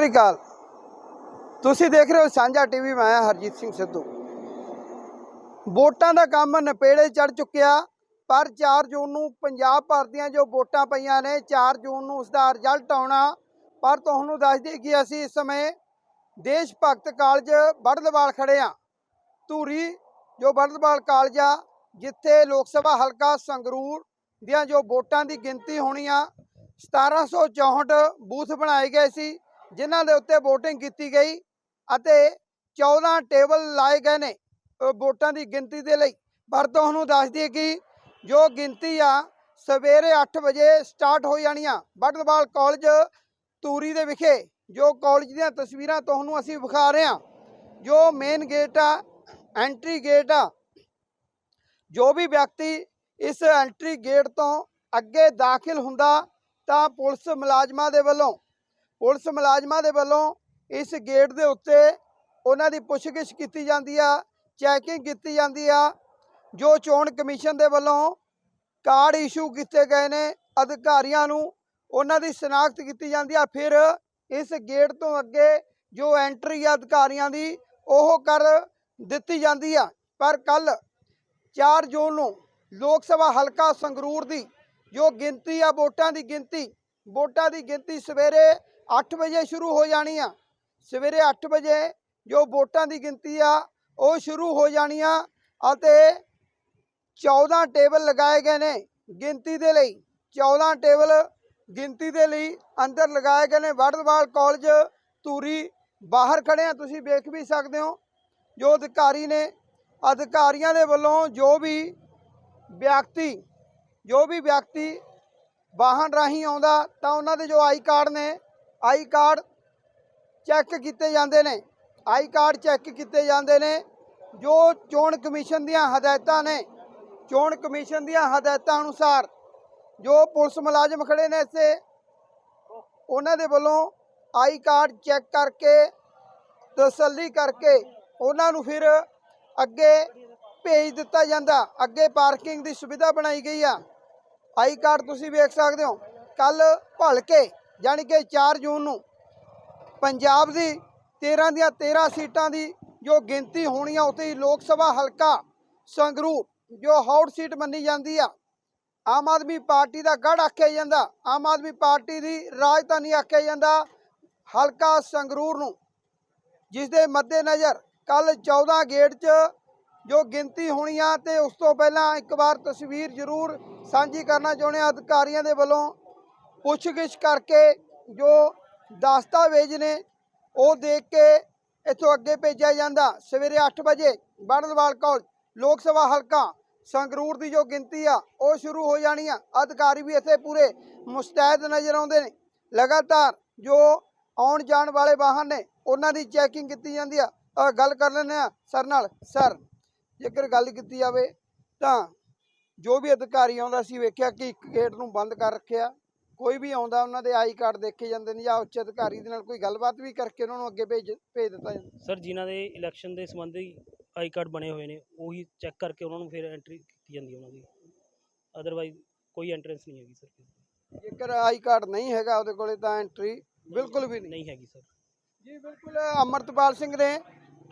ਸਤਿ ਸ੍ਰੀ ਅਕਾਲ ਤੁਸੀਂ ਦੇਖ ਰਹੇ ਹੋ ਸਾਂਝਾ ਟੀਵੀ, ਮੈਂ ਹਰਜੀਤ ਸਿੰਘ ਸਿੱਧੂ। ਵੋਟਾਂ ਦਾ ਕੰਮ ਨਪੇੜੇ ਚੜ ਚੁੱਕਿਆ, ਪਰ 4 ਜੂਨ ਨੂੰ ਪੰਜਾਬ ਭਰ ਦੀਆਂ ਜੋ ਵੋਟਾਂ ਪਈਆਂ ਨੇ 4 ਜੂਨ ਨੂੰ ਉਸ ਦਾ ਰਿਜ਼ਲਟ ਆਉਣਾ। ਪਰ ਤੁਹਾਨੂੰ ਦੱਸ ਦਈਏ ਕਿ ਅਸੀਂ ਇਸ ਸਮੇਂ ਦੇਸ਼ ਭਗਤ ਕਾਲਜ ਬੜਦਵਾਲ ਖੜੇ ਆ ਧੂਰੀ ਜੋ ਬੜਦਵਾਲ ਕਾਲਜ ਆ, ਜਿੱਥੇ ਲੋਕ ਸਭਾ ਹਲਕਾ ਸੰਗਰੂਰ ਦੀਆਂ ਜੋ ਵੋਟਾਂ ਦੀ ਗਿਣਤੀ ਹੋਣੀ ਆ 1764 ਬੂਥ ਬਣਾਏ ਗਏ ਸੀ। ਜਿਨ੍ਹਾਂ ਦੇ ਉੱਤੇ VOTING ਕੀਤੀ ਗਈ ਅਤੇ 14 ਟੇਬਲ ਲਾਏ ਗਏ ਨੇ ਵੋਟਾਂ ਦੀ ਗਿਣਤੀ ਦੇ ਲਈ। ਪਰ ਤੁਹਾਨੂੰ ਦੱਸ ਦਈਏ ਕਿ ਜੋ ਗਿਣਤੀ ਆ, ਸਵੇਰੇ 8 ਵਜੇ ਸਟਾਰਟ ਹੋ ਜਾਣੀਆਂ ਬਟਲਵਾਲ ਕਾਲਜ ਤੂਰੀ ਦੇ ਵਿਖੇ, ਜੋ ਕਾਲਜ ਦੀਆਂ ਤਸਵੀਰਾਂ ਤੁਹਾਨੂੰ ਅਸੀਂ ਵਿਖਾ ਰਹੇ ਹਾਂ। ਜੋ ਮੇਨ ਗੇਟ ਆ ਐਂਟਰੀ ਗੇਟ ਆ, ਜੋ ਵੀ ਵਿਅਕਤੀ ਇਸ ਐਂਟਰੀ ਗੇਟ ਤੋਂ ਅੱਗੇ ਦਾਖਲ ਹੁੰਦਾ, ਤਾਂ ਪੁਲਿਸ ਮੁਲਾਜ਼ਮਾਂ ਦੇ ਵੱਲੋਂ ਪੁਲਿਸ ਮੁਲਾਜ਼ਮਾਂ ਦੇ ਵੱਲੋਂ ਇਸ ਗੇਟ ਦੇ ਉੱਤੇ ਉਹਨਾਂ ਦੀ ਪੁੱਛਗਿੱਛ ਕੀਤੀ ਜਾਂਦੀ ਆ ਚੈਕਿੰਗ ਕੀਤੀ ਜਾਂਦੀ ਆ, ਜੋ ਚੋਣ ਕਮਿਸ਼ਨ ਦੇ ਵੱਲੋਂ ਕਾਰਡ ਇਸ਼ੂ ਕੀਤੇ ਗਏ ਨੇ, ਅਧਿਕਾਰੀਆਂ ਨੂੰ ਉਹਨਾਂ ਦੀ ਸ਼ਨਾਖਤ ਕੀਤੀ ਜਾਂਦੀ ਆ, ਫਿਰ ਇਸ ਗੇਟ ਤੋਂ ਅੱਗੇ ਜੋ ਐਂਟਰੀ ਆ ਅਧਿਕਾਰੀਆਂ ਦੀ, ਉਹ ਕਰ ਦਿੱਤੀ ਜਾਂਦੀ ਆ। ਪਰ ਕੱਲ 4 ਜੂਨ ਨੂੰ ਲੋਕ ਸਭਾ ਹਲਕਾ ਸੰਗਰੂਰ ਦੀ ਜੋ ਗਿਣਤੀ ਆ, ਵੋਟਾਂ ਦੀ ਗਿਣਤੀ ਵੋਟਾਂ ਦੀ ਗਿਣਤੀ ਸਵੇਰੇ 8 ਵਜੇ ਸ਼ੁਰੂ ਹੋ ਜਾਣੀ ਆ। ਸਵੇਰੇ 8 ਵਜੇ ਜੋ ਵੋਟਾਂ ਦੀ ਗਿਣਤੀ ਆ, ਉਹ ਸ਼ੁਰੂ ਹੋ ਜਾਣੀ ਆ ਅਤੇ 14 ਟੇਬਲ ਲਗਾਏ ਗਏ ਨੇ ਗਿਣਤੀ ਦੇ ਲਈ। 14 ਟੇਬਲ ਗਿਣਤੀ ਦੇ ਲਈ ਅੰਦਰ ਲਗਾਏ ਗਏ ਨੇ। ਵੜਦਵਾਲ ਕਾਲਜ ਧੂਰੀ ਬਾਹਰ ਖੜੇ ਆ, ਤੁਸੀਂ ਵੇਖ ਵੀ ਸਕਦੇ ਹੋ। ਜੋ ਅਧਿਕਾਰੀ ਨੇ, ਅਧਿਕਾਰੀਆਂ ਦੇ ਵੱਲੋਂ ਜੋ ਵੀ ਵਿਅਕਤੀ, ਜੋ ਵੀ ਵਿਅਕਤੀ ਵਾਹਨ ਰਾਹੀਂ ਆਉਂਦਾ ਤਾਂ ਉਹਨਾਂ ਦੇ ਜੋ ਆਈ ਕਾਰਡ ਨੇ, ਆਈ ਕਾਰਡ ਚੈੱਕ ਕੀਤੇ ਜਾਂਦੇ ਨੇ, ਆਈ ਕਾਰਡ ਚੈੱਕ ਕੀਤੇ ਜਾਂਦੇ ਨੇ, ਜੋ ਚੋਣ ਕਮਿਸ਼ਨ ਦੀਆਂ ਹਦਾਇਤਾਂ ਨੇ, ਚੋਣ ਕਮਿਸ਼ਨ ਦੀਆਂ ਹਦਾਇਤਾਂ ਅਨੁਸਾਰ ਜੋ ਪੁਲਿਸ ਮੁਲਾਜ਼ਮ ਖੜੇ ਨੇ ਇੱਥੇ, ਉਹਨਾਂ ਦੇ ਵੱਲੋਂ ਆਈ ਕਾਰਡ ਚੈੱਕ ਕਰਕੇ, ਤਸੱਲੀ ਕਰਕੇ ਉਹਨਾਂ ਨੂੰ ਫਿਰ ਅੱਗੇ ਭੇਜ ਦਿੱਤਾ ਜਾਂਦਾ, ਅੱਗੇ ਪਾਰਕਿੰਗ ਦੀ ਸੁਵਿਧਾ ਬਣਾਈ ਗਈ ਆ। ਆਈ ਕਾਰਡ ਤੁਸੀਂ ਵੇਖ ਸਕਦੇ ਹੋ। ਕੱਲ ਭਲਕੇ ਯਾਨੀ ਕਿ 4 ਜੂਨ ਨੂੰ ਪੰਜਾਬ ਦੀ 13 ਦੀਆਂ 13 ਸੀਟਾਂ ਦੀ ਜੋ ਗਿਣਤੀ ਹੋਣੀ ਆ, ਉੱਥੇ ਹੀ ਲੋਕ ਸਭਾ ਹਲਕਾ ਸੰਗਰੂਰ, ਜੋ ਹੌਟ ਸੀਟ ਮੰਨੀ ਜਾਂਦੀ ਆ, ਆਮ ਆਦਮੀ ਪਾਰਟੀ ਦਾ ਗੜ ਆਖਿਆ ਜਾਂਦਾ, ਆਮ ਆਦਮੀ ਪਾਰਟੀ ਦੀ ਰਾਜਧਾਨੀ ਆਖਿਆ ਜਾਂਦਾ ਹਲਕਾ ਸੰਗਰੂਰ ਨੂੰ ਜਿਸ ਦੇ ਮੱਦੇ ਨਜ਼ਰ ਕੱਲ 14 ਗੇਟ 'ਚ ਜੋ ਗਿਣਤੀ ਹੋਣੀ ਆ ਤੇ ਉਸ ਤੋਂ ਪਹਿਲਾਂ ਇੱਕ ਵਾਰ ਤਸਵੀਰ ਜ਼ਰੂਰ ਸਾਂਝੀ ਕਰਨਾ ਚਾਹੁੰਦੇ ਹਾਂ। ਅਧਿਕਾਰੀਆਂ ਦੇ ਵੱਲੋਂ ਪੁੱਛਗਿੱਛ ਕਰਕੇ ਜੋ ਦਸਤਾਵੇਜ਼ ਨੇ, ਉਹ ਦੇਖ ਕੇ ਇੱਥੋਂ ਅੱਗੇ ਭੇਜਿਆ ਜਾਂਦਾ। ਸਵੇਰੇ 8 ਵਜੇ ਬੜਦਵਾਲ ਕਾਲਜ ਲੋਕ ਸਭਾ ਹਲਕਾ, ਸੰਗਰੂਰ ਦੀ ਜੋ ਗਿਣਤੀ ਆ, ਉਹ ਸ਼ੁਰੂ ਹੋ ਜਾਣੀ ਆ। ਅਧਿਕਾਰੀ ਵੀ ਇੱਥੇ ਪੂਰੇ ਮੁਸਤੈਦ ਨਜ਼ਰ ਆਉਂਦੇ ਨੇ। ਲਗਾਤਾਰ ਜੋ ਆਉਣ ਜਾਣ ਵਾਲੇ ਵਾਹਨ ਨੇ, ਉਹਨਾਂ ਦੀ ਚੈਕਿੰਗ ਕੀਤੀ ਜਾਂਦੀ ਆ। ਗੱਲ ਕਰ ਲੈਂਦੇ ਆ ਸਰ ਨਾਲ, ਸਰ। ਜੇਕਰ ਗੱਲ ਕੀਤੀ ਜਾਵੇ ਤਾਂ ਜੋ ਵੀ ਅਧਿਕਾਰੀ ਆਉਂਦਾ ਸੀ ਵੇਖਿਆ ਕਿ ਇੱਕ ਗੇਟ ਨੂੰ ਬੰਦ ਕਰ ਰੱਖਿਆ। ਕੋਈ ਵੀ ਆਉਂਦਾ ਉਹਨਾਂ ਦੇ ਆਈ ਕਾਰਡ ਦੇਖੇ ਜਾਂਦੇ ਨੇ ਜਾਂ ਉੱਚ ਅਧਿਕਾਰੀ ਦੇ ਨਾਲ ਕੋਈ ਗੱਲਬਾਤ ਵੀ ਕਰਕੇ ਉਹਨਾਂ ਨੂੰ ਅੱਗੇ ਭੇਜ ਭੇਜ ਦਿੱਤਾ ਜਾਂਦਾ। ਸਰ ਜਿਨ੍ਹਾਂ ਦੇ ਇਲੈਕਸ਼ਨ ਦੇ ਸੰਬੰਧੀ ਆਈ ਕਾਰਡ ਬਣੇ ਹੋਏ ਨੇ ਉਹੀ ਚੈੱਕ ਕਰਕੇ ਉਹਨਾਂ ਨੂੰ ਫਿਰ ਐਂਟਰੀ ਕੀਤੀ ਜਾਂਦੀ ਉਹਨਾਂ ਦੀ। ਅਦਰਵਾਈਜ਼ ਕੋਈ ਐਂਟਰੈਂਸ ਨਹੀਂ ਹੈਗੀ ਸਰ। ਜੇਕਰ ਆਈ ਕਾਰਡ ਨਹੀਂ ਹੈਗਾ ਉਹਦੇ ਕੋਲੇ ਤਾਂ ਐਂਟਰੀ ਬਿਲਕੁਲ ਵੀ ਨਹੀਂ। ਨਹੀਂ ਹੈਗੀ ਸਰ। ਜੀ ਬਿਲਕੁਲ ਅਮਰਤਪਾਲ ਸਿੰਘ ਨੇ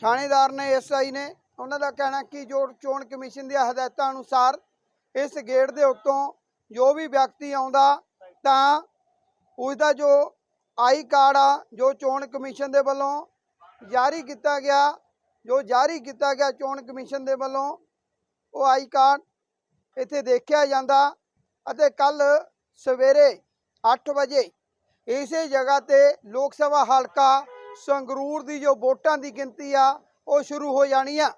ਥਾਣੇਦਾਰ ਨੇ ਐਸਆਈ ਨੇ ਉਹਨਾਂ ਦਾ ਕਹਿਣਾ ਕਿ ਜੋ ਚੋਣ ਕਮਿਸ਼ਨ ਦੀਆਂ ਹਦਾਇਤਾਂ ਅਨੁਸਾਰ ਇਸ ਗੇਟ ਦੇ ਉੱਤੋਂ ਜੋ ਵੀ ਵਿਅਕਤੀ ਆਉਂਦਾ ਤਾਂ ਉਸ ਦਾ ਜੋ ਆਈ ਕਾਰਡ ਆ, ਜੋ ਚੋਣ ਕਮਿਸ਼ਨ ਦੇ ਵੱਲੋਂ ਜਾਰੀ ਕੀਤਾ ਗਿਆ, ਜੋ ਜਾਰੀ ਕੀਤਾ ਗਿਆ ਚੋਣ ਕਮਿਸ਼ਨ ਦੇ ਵੱਲੋਂ, ਉਹ ਆਈ ਕਾਰਡ ਇੱਥੇ ਦੇਖਿਆ ਜਾਂਦਾ ਅਤੇ ਕੱਲ ਸਵੇਰੇ 8 ਵਜੇ ਇਸੇ ਜਗ੍ਹਾ ਤੇ ਲੋਕ ਸਭਾ ਹਲਕਾ ਸੰਗਰੂਰ ਦੀ ਜੋ ਵੋਟਾਂ ਦੀ ਗਿਣਤੀ ਆ, ਉਹ ਸ਼ੁਰੂ ਹੋ ਜਾਣੀ ਆ।